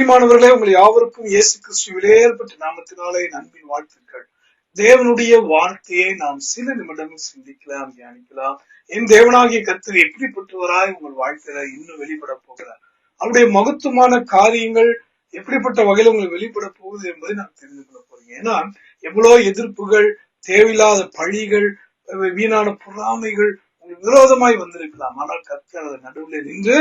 பிரியமானவர்களே உங்கள் யாவருக்கும் இயேசு கிறிஸ்துவிலே ஏற்பட்ட நாமத்தினாலே நண்பின் வாழ்த்துக்கள். தேவனுடைய வார்த்தையை நாம் சில நிமிடங்கள் சிந்திக்கலாம் தியானிக்கலாம். என் தேவனாகிய கத்தர் எப்படிப்பட்டவராய் உங்கள் வாழ்க்கையில இன்னும் வெளிப்பட போகிறார்? அவருடைய மகத்துவமான காரியங்கள் எப்படிப்பட்ட வகையில் உங்களுக்கு வெளிப்பட போகுது என்பதை நாம் தெரிந்து கொள்ள போறீங்க ஏன்னா எவ்வளவு எதிர்ப்புகள் தேவையில்லாத பழிகள் வீணான பொறாமைகள் உங்களுக்கு விரோதமாய் வந்திருக்கலாம். ஆனால் கத்தர் அதன் நடுவில் நின்று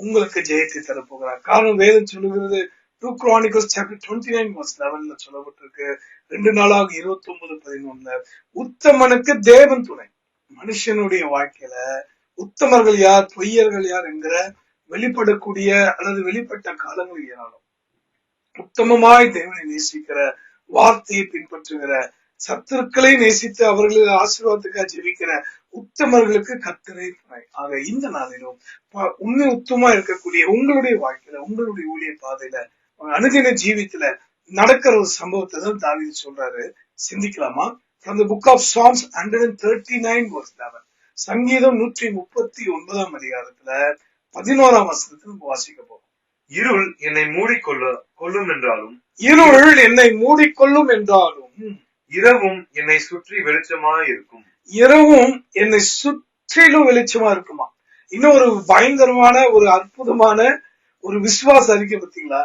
உங்களுக்கு ஜெயத்தை தரப்போகிறார். காரணம் வேதம் சொல்லுகிறது two Chronicles chapter twenty nine verse லெவன்ல சொல்லப்பட்டிருக்கு. ரெண்டு நாளாக இருபத்தி ஒன்பது பதினொன்னு உத்தமனுக்கு தேவன் துணை. மனுஷனுடைய வாழ்க்கையில உத்தமர்கள் யார் பொய்யர்கள் யார் என்கிற வெளிப்படக்கூடிய அல்லது வெளிப்பட்ட காலங்கள் ஏராளம். உத்தமமாய் தேவனை நேசிக்கிற வார்த்தையை பின்பற்றுகிற சத்துருக்களை நேசித்து அவர்களின் ஆசீர்வாதத்துக்காக ஜெபிக்கிற உத்தமர்களுக்கு கத்தரை துணை. ஆக இந்த நாளிலும் உண்மை உத்தமா இருக்கக்கூடிய உங்களுடைய வாழ்க்கையில உங்களுடைய ஊழிய பாதையில அனுதின ஜீவித்துல நடக்கிற ஒரு சம்பவத்தை தான் தாவீது சொல்றாரு. சிந்திக்கலாமா? From the book of Psalms 139 verse 11 சங்கீதம் நூற்றி முப்பத்தி ஒன்பதாம் அதிகாரத்துல பதினோராம் வசனத்தை நம்ம வாசிக்க போறோம். இருள் என்னை மூடிக்கொள்ள கொள்ளும் என்றாலும் இருள் என்னை மூடிக்கொள்ளும் என்றாலும் இரவும் என்னை சுற்றி வெளிச்சமாய் இருக்கும் இரவும் என்னை சுற்றிலும் வெளிச்சமா இருக்குமா? இன்னும் ஒரு பயங்கரமான ஒரு அற்புதமான ஒரு விசுவாச அறிக்கை பார்த்தீங்களா?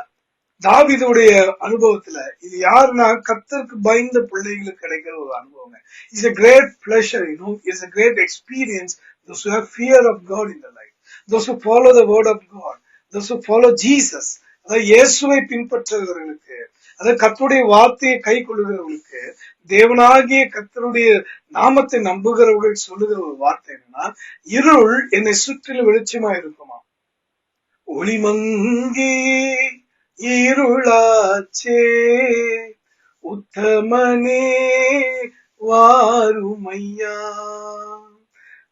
தாவிதுடைய அனுபவத்துல இது யாருன்னா கத்தருக்கு பயந்த பிள்ளைகளுக்கு கிடைக்கிற ஒரு அனுபவம் it's a great pleasure you a great experience great experience those who have fear of God in their life. Those who follow the word of God those who follow Jesus அதாவது இயேசுவை பின்பற்றுகிறவர்களுக்கு அதாவது கத்தருடைய வார்த்தையை கை கொள்ளுகிறவர்களுக்கு தேவனாகிய கத்தருடைய நாமத்தை நம்புகிறவர்கள் சொல்லுகிற ஒரு வார்த்தை என்னன்னா இருள் என்னை சுற்றிலும் வெளிச்சமா இருக்குமா? ஒளிமங்கி இருளாச்சே உத்தமனே வாருமையா?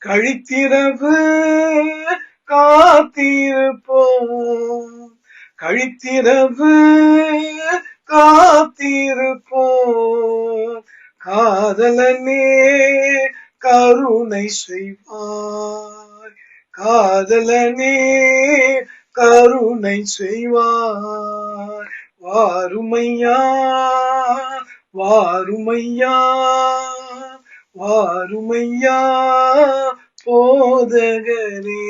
கழித்திரவு காத்திருப்போம் கழித்திரவு காத்திருப்போம். காதலனே கருணை செய்வாய். காதலனே கருணை செய்வாய். வாருமையா வாருமையா வாருமையா போதகரே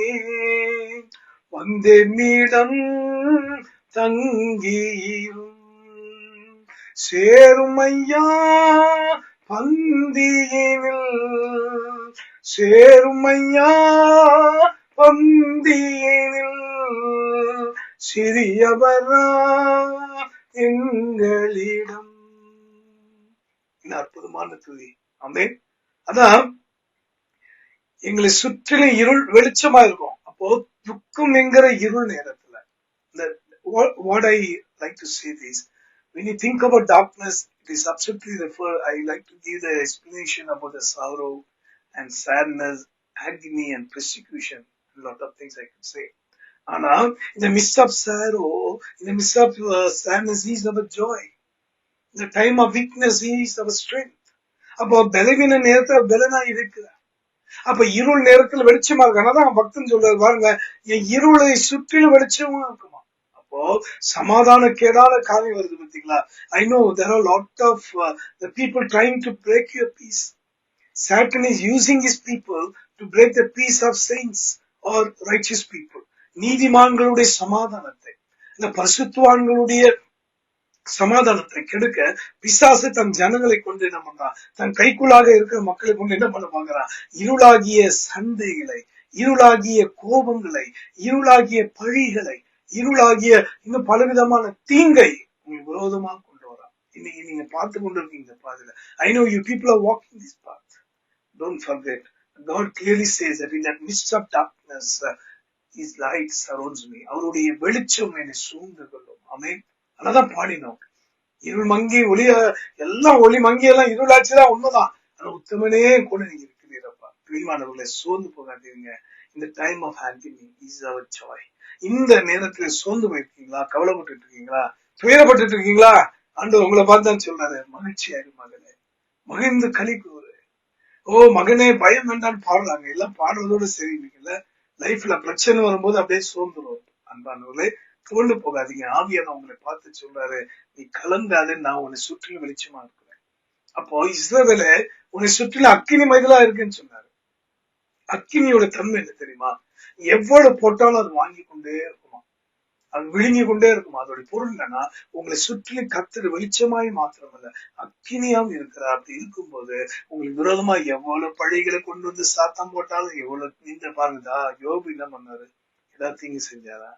வந்தென்னிடம் தங்கியும் சேருமையா பந்தியினில் சேருமையா பந்தியினில் சிறியவரா எங்களிடம். அற்புதமான துதி. அமேன் அதான் எங்களை சுற்றிலும் இருள் வெளிச்சமா இருக்கும். அப்போ துக்கம் என்கிற இருள் நேரத்துல. இந்த what I like to see this when you think about darkness it is absolutely referred, i like to give the explanation about the sorrow and sadness agony and persecution a lot of things i could say ஆனா in the midst of sorrow in the midst of uh, sadness he is our joy in the time of weakness he is our strength அப்போ பலவீன நேரத்துல பலனா இருக்கிறார் அப்ப இருள் நேரத்துல வெளிச்சமா இருக்கு தான் பக்தன் சொல்றாரு பாருங்க என் இருளை சுற்றிலும் வெளிச்சமா இருக்கும் அப்போ சமாதான கேடான காரியம் வருது பார்த்தீங்களா? I know there are lot of the people trying to break your peace Satan is using his people to break the peace of saints or righteous people நீதிமான்களுடைய சமாதானத்தை இந்த பரிசுத்துவான்களுடைய சமாதானத்தை கெடுக்க பிசாசு தன் ஜனங்களை கொண்டு என்ன பண்றான் தன் கைக்குள்ளாக இருக்கிற மக்களை கொண்டு என்ன பண்ண பாக்குறான் இருளாகிய சண்டைகளை இருளாகிய கோபங்களை இருளாகிய பழிகளை இருளாகிய இன்னும் பலவிதமான தீங்கை உங்களுக்கு விரோதமா கொண்டு வரான் இன்னைக்கு நீங்க பார்த்து கொண்டு இருக்கீங்க இந்த பாதையில. I know you people are walking this path don't forget God clearly says that in that midst of darkness, uh, His light surrounds me. அவருடைய வெளிச்சம் என்னை சூழ்ந்து கொள்ளும். ஆமென் அதான் பாடினோம். இருள் மங்கி ஒளிய எல்லாம் ஒளி மங்கி எல்லாம் இருளாச்சுதான் உண்மைதான். ஆனா உத்தமனே கூட நீங்க இருக்கிறீரப்பா. பிரியமானவர்களை சோர்ந்து போகாதீங்க. இந்த time of happiness is our joy இந்த நேரத்துல சோர்ந்து போயிருக்கீங்களா? கவலைப்பட்டு இருக்கீங்களா துயரப்பட்டு இருக்கீங்களா ஆண்டு உங்களை பார்த்தா சொல்றாரு. சொல்றாரு மகிழ்ச்சியாயிரு மகனே மகிழ்ந்து களி கூறு. ஓ மகனே பயம் வேண்டாம் பாடுறாங்க. எல்லாம் பாடுறதோட சரி இல்ல. லைஃப்ல பிரச்சனை வரும்போது அப்படியே சோர்ந்துரும். அன்பானவர்களே தோண்டு போகாதீங்க. ஆவியான உங்களை பார்த்து சொல்றாரு. நீ கலங்காத நான் உன்னை சுற்றிலும் வெளிச்சமா இருக்கிறேன். அப்போ இஸ்ரவேல உன்னை சுற்றிலும் அக்கினி மதிலா இருக்குன்னு சொன்னாரு. அக்கினியோட தன்மை என்ன தெரியுமா? எவ்வளவு போட்டாலும் அது வாங்கி கொண்டே இருக்குமா? அது விழுங்கி கொண்டே இருக்குமா? அதோட பொருள் என்னன்னா உங்களை சுற்றிலும் கத்துற வெளிச்சமாய் மாத்திரமல்ல அக்கினியாவும் இருக்கிறார் அப்படி இருக்கும்போது உங்களுக்கு விரோதமா எவ்வளவு பழிகளை கொண்டு வந்து சாத்தம் போட்டாலும் எவ்வளவு நீந்த பாருங்கதா யோபு என்ன பண்ணாரு? ஏதாவது தீங்கு செஞ்சாரா?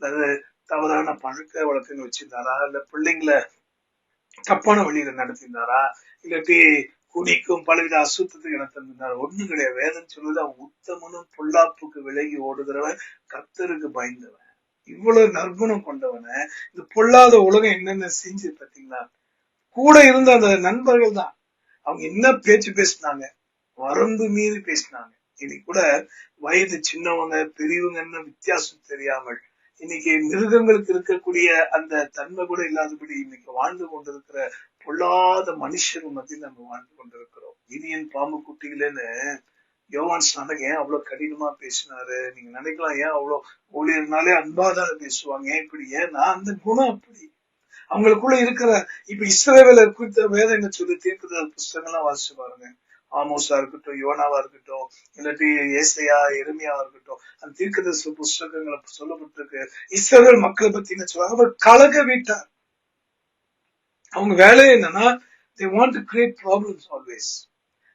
அதாவது தவறான பழக்க வழக்கங்கள் வச்சிருந்தாரா? இல்ல பிள்ளைங்களை தப்பான வழியில நடத்திருந்தாரா? இல்லாட்டி குடிக்கும் பலவித அசுத்தத்துக்கு நடத்திருந்தாரா ஒண்ணு கிடையாது. வேதம் சொல்வது அவன் உத்தமனும் பொல்லாப்புக்கு விலகி ஓடுகிறவன் கத்தருக்கு பயந்தவன். இவ்வளவு நற்குணம் கொண்டவனை. இந்த பொல்லாத உலகம் என்னென்ன செஞ்சு பாத்தீங்களா கூட இருந்த அந்த நண்பர்கள் தான். அவங்க என்ன பேச்சு பேசினாங்க? வரம்பு மீறி பேசினாங்க. இன்னைக்கு கூட வயது சின்னவங்க பெரியவங்கன்னு வித்தியாசம் தெரியாமல் இன்னைக்கு மிருகங்களுக்கு இருக்கக்கூடிய அந்த தன்மை கூட இல்லாதபடி இன்னைக்கு வாழ்ந்து கொண்டிருக்கிற பொல்லாத மனுஷர் மத்தியில் நம்ம வாழ்ந்து கொண்டிருக்கிறோம். இனியன் பாம்பு குட்டிகளேன்னு யோவான் ஸ்நானக் ஏன் அவ்வளவு கடினமா பேசினாரு? நீங்க நினைக்கலாம் ஏன் அவ்வளவு ஊழியர்னாலே அன்பாதான் பேசுவாங்க? ஏன் இப்படி? ஏன்னா அந்த குணம் அப்படி? அவங்களுக்குள்ள இருக்கிற இப்ப இஸ்ரேவேல குறித்த வேதம் என்ன சொல்லி தீர்க்குற புஸ்தகங்கள்லாம் வாசிச்சு பாருங்க. ஆமோஸா இருக்கட்டும் யோனாவா இருக்கட்டும் இல்லாட்டி ஏசையா எருமையாவா இருக்கட்டும் அந்த தீர்க்கதரிசி புஸ்தகங்களை சொல்லப்பட்டிருக்கு. இஸ்ரேல் மக்களை பத்தி என்ன சொல்றாங்க அவர் கலக வீட்டார் அவங்க வேலையே என்னன்னா they want to create problems always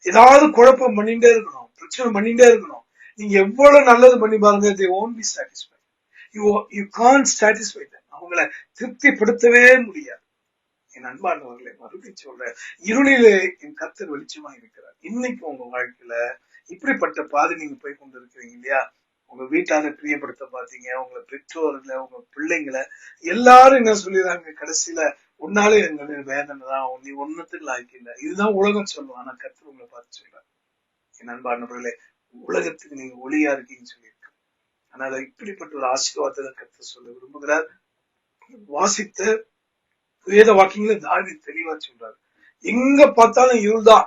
ஏதாவது குழப்பம் பண்ணிட்டே இருக்கணும் பிரச்சனை பண்ணிட்டே இருக்கணும். நீங்க எவ்வளவு நல்லது பண்ணி பாருங்க they won't be satisfy you you can't satisfy அவங்கள திருப்திப்படுத்தவே முடியாது. என் அன்பானவர்களை மறுபடியும் சொல்றேன். இருளிலே என் கத்தர் வெளிச்சமா இருக்கிறார். இன்னைக்கு உங்க வாழ்க்கையில இப்படிப்பட்ட பாதை நீங்க போய் கொண்டு இருக்கிறீங்க இல்லையா? உங்க வீட்டாரை பிரியப்படுத்த பாத்தீங்க உங்க பெற்றோர்களை உங்க பிள்ளைங்களை எல்லாரும் என்ன சொல்லிடுறாங்க? கடைசியில உன்னாலே எங்களுக்கு வேதனை தான் நீ ஒன்னத்துக்கு லாய்க்கு இல்லை. இதுதான் உலகம் சொல்லுவோம் ஆனா கத்து உங்களை பார்த்து சொல்றாரு. என் அன்பானவர்களே உலகத்துக்கு நீங்க ஒளியா இருக்கீங்கன்னு சொல்லியிருக்கு. அதனால இப்படிப்பட்ட ஒரு ஆசீர்வாதத்தை கத்து சொல்ல விரும்புகிறார். வாசித்த வேத வாக்கியங்களை தாவி தெளிவா சொல்றாரு. எங்க பார்த்தாலும் இருள் தான்.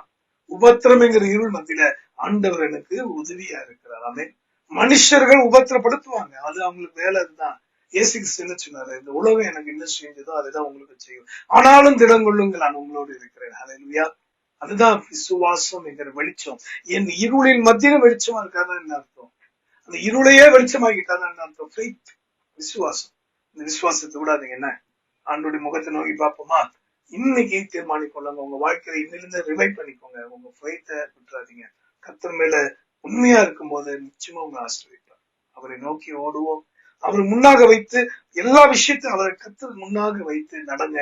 உபத்திரம்ங்கிற இருள் மத்தியில ஆண்டவர் எனக்கு உதவியா இருக்கிறார். ஆமே மனுஷர்கள் உபத்திரப்படுத்துவாங்க. அது அவங்களுக்கு வேலை அதுதான் ஏசு என்ன சொன்னாரு? இந்த உலகம் எனக்கு என்ன செஞ்சதோ அதுதான் உங்களுக்கு செய்யும். ஆனாலும் திடம் கொள்ளுங்கள் நான் உங்களோடு இருக்கிறேன். ஹalleluya அதுதான் விசுவாசம் என்கிற வெளிச்சம். என் இருளின் மத்தியில வெளிச்சமா இருக்காதான் என்ன அர்த்தம்? அந்த இருளையே வெளிச்சமாக்கிட்டாதான் என்ன அர்த்தம்? ஃபெய்த் விசுவாசம். இந்த விசுவாசத்தை விடாதீங்க. என்ன? ஆண்டோடைய முகத்தை நோக்கி பார்ப்போமா? இன்னைக்கு தீர்மானிக்கொள்ளுங்க. உங்க வாழ்க்கையில இன்னிலிருந்து ரிவைவ் பண்ணிக்கோங்க. உங்க ஃபெய்த்தை விட்டுறாதீங்க. கத்தர் மேல உண்மையா இருக்கும்போது நிச்சயமா உங்க ஆசிரியப்பார் அவரை நோக்கி ஓடுவோம். அவர் முன்னாக வைத்து எல்லா விஷயத்தையும் அவரை கத்தர் முன்னாக வைத்து நடங்க.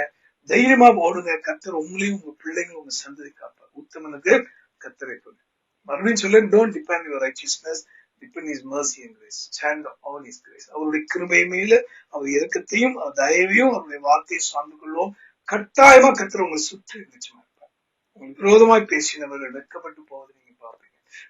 தைரியமா ஓடுங்க. கத்தர் உங்களையும் உங்க பிள்ளைங்களும் உங்க சந்ததி காப்பார். உத்தமனுக்கு கத்தரை கொண்டு மறுபடியும் சொல்ல don't depend your righteousness depend his mercy and grace stand on his grace அவருடைய கிருபை மேல அவர் இறக்கத்தையும் அவர் தயவையும் அவருடைய வார்த்தையை சார்ந்து கொள்வோம். கட்டாயமா கத்தர் உங்களை சுற்றி நிச்சயமா இருப்பார். உங்களுக்கு விரோதமாய் பேசினவர்கள் வெட்கப்பட்டு போவதை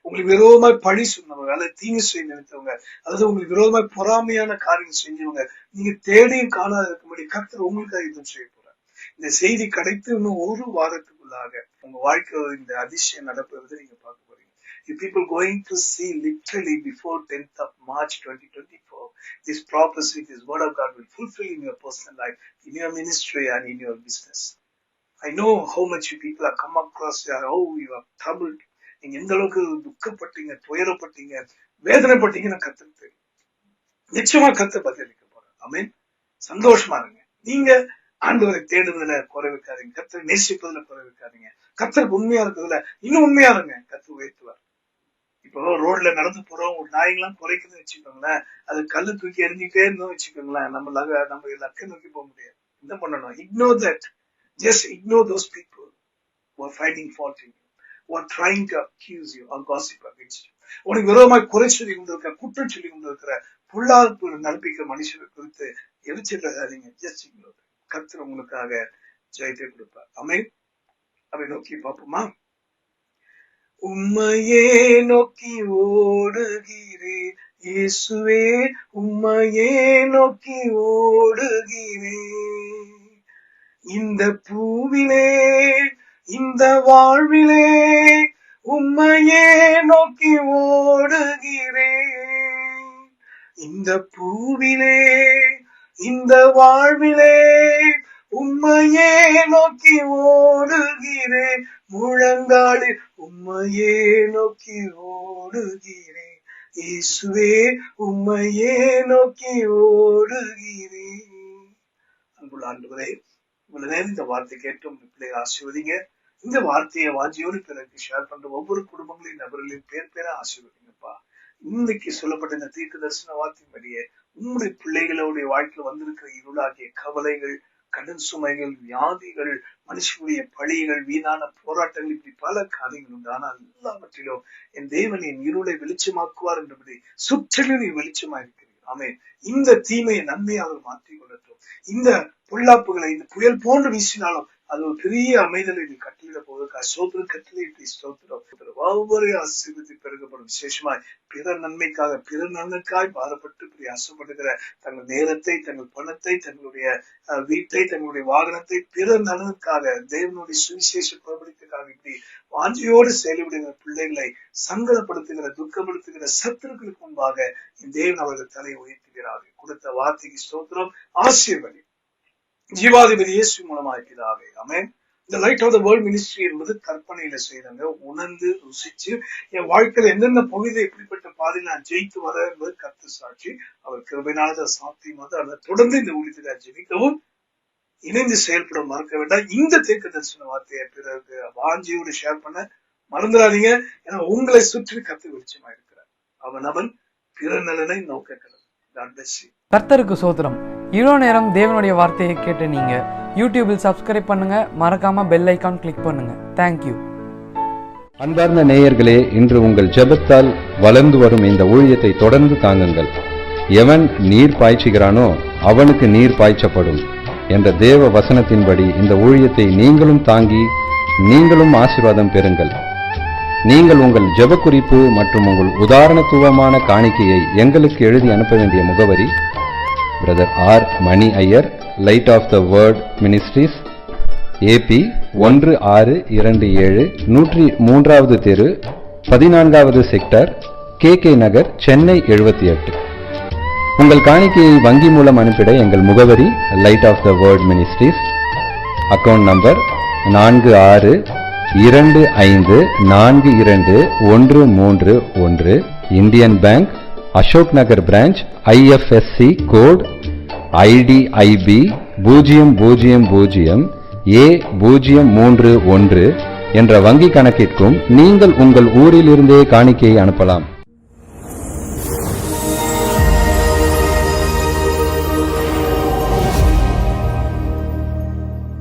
உங்களுக்கு விரோதமாய் பழி சொன்னவங்க அல்லது தீங்கு செய்ய நினைத்தவங்க அல்லது உங்களுக்கு விரோதமாய் பொறாமையான காரியம் செஞ்சவங்க நீங்க தேடியும் காணாத இருக்கும்படி கர்த்தர் உங்களுக்காக யுத்தம் செய்ய போறார் இந்த செய்தி கிடைத்து இன்னும் ஒரு வாரத்துக்குள்ளாக உங்க வாழ்க்கையில் இந்த அதிசயம் நடப்பதை நீங்க பார்க்க போறீங்க You people going to see literally before 10th of March 2024, this prophecy, this word of God will fulfill in your personal life, in your ministry and in your business. I know how much you people have come across, you are, oh, you are troubled. நீங்க எந்த அளவுக்கு துக்கப்பட்டீங்க துயரப்பட்டீங்க வேதனைப்பட்டீங்கன்னு கத்துக்கு தெரியும். நிச்சயமா கத்து பதிலளிக்க போறேன் அமீன் சந்தோஷமா இருங்க. நீங்க ஆண்டவரை தேடுறதுல குறை வைக்காதீங்க. கத்தரை நேசிப்பதுல குறை வைக்காதீங்க. கத்தருக்கு உண்மையா இருக்கிறதுல இன்னும் உண்மையா இருங்க. கத்து உயர்த்துவார். இப்போ ரோட்ல நடந்து போறோம். ஒரு நாய்ங்கெல்லாம் குறைக்குதுன்னு வச்சுக்கோங்களேன். அது கல்லு தூக்கி எரிஞ்சுட்டே இருந்தோம் வச்சுக்கோங்களேன். நம்ம லக நம்ம லக்க நோக்கி போக முடியாது. என்ன பண்ணணும்? Ignore that just ignore those people who are finding fault in you, who are trying to accuse you or gossip against you. உனக்கு விரோதமாய் குறை சொல்லி கொண்டிருக்கிற குற்றம் சொல்லி கொண்டிருக்கிற புல்லாப்பு நடப்பிக்கிற மனுஷனை குறித்து எரிச்சிடாதீங்க ஜஸ்ட் இக்னோர் கர்த்தர் உங்களுக்காக ஜெயத்தை கொடுப்பார். அமை அவை நோக்கி பார்ப்போமா? உம்மையே நோக்கி ஓடுகிறேன். இயேசுவே உம்மையே நோக்கி ஓடுகிறேன். இந்த பூவிலே இந்த வாழ்விலே உம்மையே நோக்கி ஓடுகிறேன். இந்த பூவிலே இந்த வாழ்விலே உம்மையே நோக்கி ஓடுகிறேன். முழங்காலில் உம்மையே நோக்கி ஓடுகிறேன். இயேசுவே உம்மையே நோக்கி ஓடுகிறேன். அன்புள்ள ஆண்டுகளே இவ்வளவு நேரம் இந்த வார்த்தை கேட்டும் பிள்ளைகளை ஆசிர்வதிங்க. இந்த வார்த்தையை வாஞ்சியோடு பிறகு ஷேர் பண்ற ஒவ்வொரு குடும்பங்களையும் நபர்களையும் பேர் பேரா ஆசீர்வதிங்கப்பா. இன்னைக்கு சொல்லப்பட்ட இந்த தீர்க்க தரிசன வார்த்தையின்படியே உங்களுடைய பிள்ளைகளுடைய வாழ்க்கையில் வந்திருக்கிற இருளாகிய கவலைகள் கடன் சுமைகள் வியாதிகள் மனுஷனுடைய பழிகள் வீணான போராட்டங்கள் இப்படி பல காரியங்கள் உண்டு. ஆனால் எல்லாவற்றிலும் என் தேவன் என் இருளை வெளிச்சமாக்குவார் என்றபடி சுற்றிலும் நீ வெளிச்சமா இருக்கிறீர்கள் ஆமே இந்த தீமையை நன்மையாக அவர் மாற்றிக் கொள்ளட்டும். இந்த பொல்லாப்புகளை இந்த புயல் போன்று வீசினாலும் அது ஒரு பெரிய அமைதலை நீ கட்டளிட போவதற்கு சோதர கட்டளை ஸ்தோத்திரம் ஒவ்வொரு ஆசீர்வதி பெருகப்படும். விசேஷமாய் பிற நன்மைக்காக பிற நலனுக்காய் பாரப்பட்டு பிரயாசப்படுகிற தங்கள் நேரத்தை தங்கள் பணத்தை தங்களுடைய வீட்டை தங்களுடைய வாகனத்தை பிற நலனுக்காக தேவனுடைய சுவிசேஷ பிரபலித்துக்காக இப்படி வாஞ்சியோடு செயல்படுகிற பிள்ளைகளை சங்கடப்படுத்துகிற துக்கப்படுத்துகிற சத்துருக்களுக்கு முன்பாக இந்த தேவன் அவர்கள் தலை உயர்த்துகிறார்கள் கொடுத்த வார்த்தைக்கு ஸ்தோத்திரம் ஆசீர்வதி. ஜீவாதிபதி இயேசு மூலமா பிதாவே ஆமென். இந்த Light of the World Ministry என்பது கற்பனையில செய்யறாங்க. உணர்ந்து ருசிச்சு என் வாழ்க்கையில எந்தெந்த பகுதியை எப்படிப்பட்ட பாதையில் நான் ஜெயித்து வர என்பது கருத்து சாட்சி. அவர் கிருபையினால சாத்தியமாக அதை தொடர்ந்து இந்த ஊழியத்தில் ஜெயிக்கவும் இணைந்து செயல்பட மறக்க வேண்டாம். இந்த தீர்க்க தரிசன வார்த்தையை பிறகு வாஞ்சியோடு ஷேர் பண்ண மறந்துடாதீங்க. ஏன்னா உங்களை சுற்றி கத்து வெளிச்சமா இருக்கிறார் அவன் அவன் பிற நலனை நோக்க கர்த்தருக்கு சோத்திரம். இவ்வளோ நேரம் தேவனுடைய வார்த்தையை கேட்டு நீங்க யூடியூபில் சப்ஸ்கிரைப் பண்ணுங்க மறக்காம பெல் ஐக்கான் கிளிக் பண்ணுங்க. தேங்க்யூ அன்பார்ந்த நேயர்களே இன்று உங்கள் ஜெபத்தால் வளர்ந்து வரும் இந்த ஊழியத்தை தொடர்ந்து தாங்குங்கள். எவன் நீர் பாய்ச்சுகிறானோ அவனுக்கு நீர் பாய்ச்சப்படும் என்ற தேவ வசனத்தின்படி இந்த ஊழியத்தை நீங்களும் தாங்கி நீங்களும் ஆசீர்வாதம் பெறுங்கள். நீங்கள் உங்கள் ஜெப குறிப்பு மற்றும் உங்கள் உதாரணத்துவமான காணிக்கையை எங்களுக்கு எழுதி அனுப்ப வேண்டிய முகவரி brother R Mani Iyer Light of the World Ministries AP ஒன்று ஆறு இரண்டு ஏழு நூற்றி மூன்றாவது தெரு பதினான்காவது sector K K Nagar Chennai எழுபத்தி எட்டு. உங்கள் காணிக்கையை வங்கி மூலம் அனுப்பிட எங்கள் முகவரி Light of the World Ministries account number நான்கு ஆறு இரண்டு ஐந்து நான்கு இரண்டு ஒன்று மூன்று ஒன்று Indian Bank Ashok Nagar branch IFSC code IDIB பூஜ்ஜியம் பூஜ்ஜியம் பூஜ்ஜியம் ஏ பூஜ்ஜியம் மூன்று ஒன்று என்ற வங்கி கணக்கிற்கும் நீங்கள் உங்கள் ஊரிலிருந்தே காணிக்கையை அனுப்பலாம்.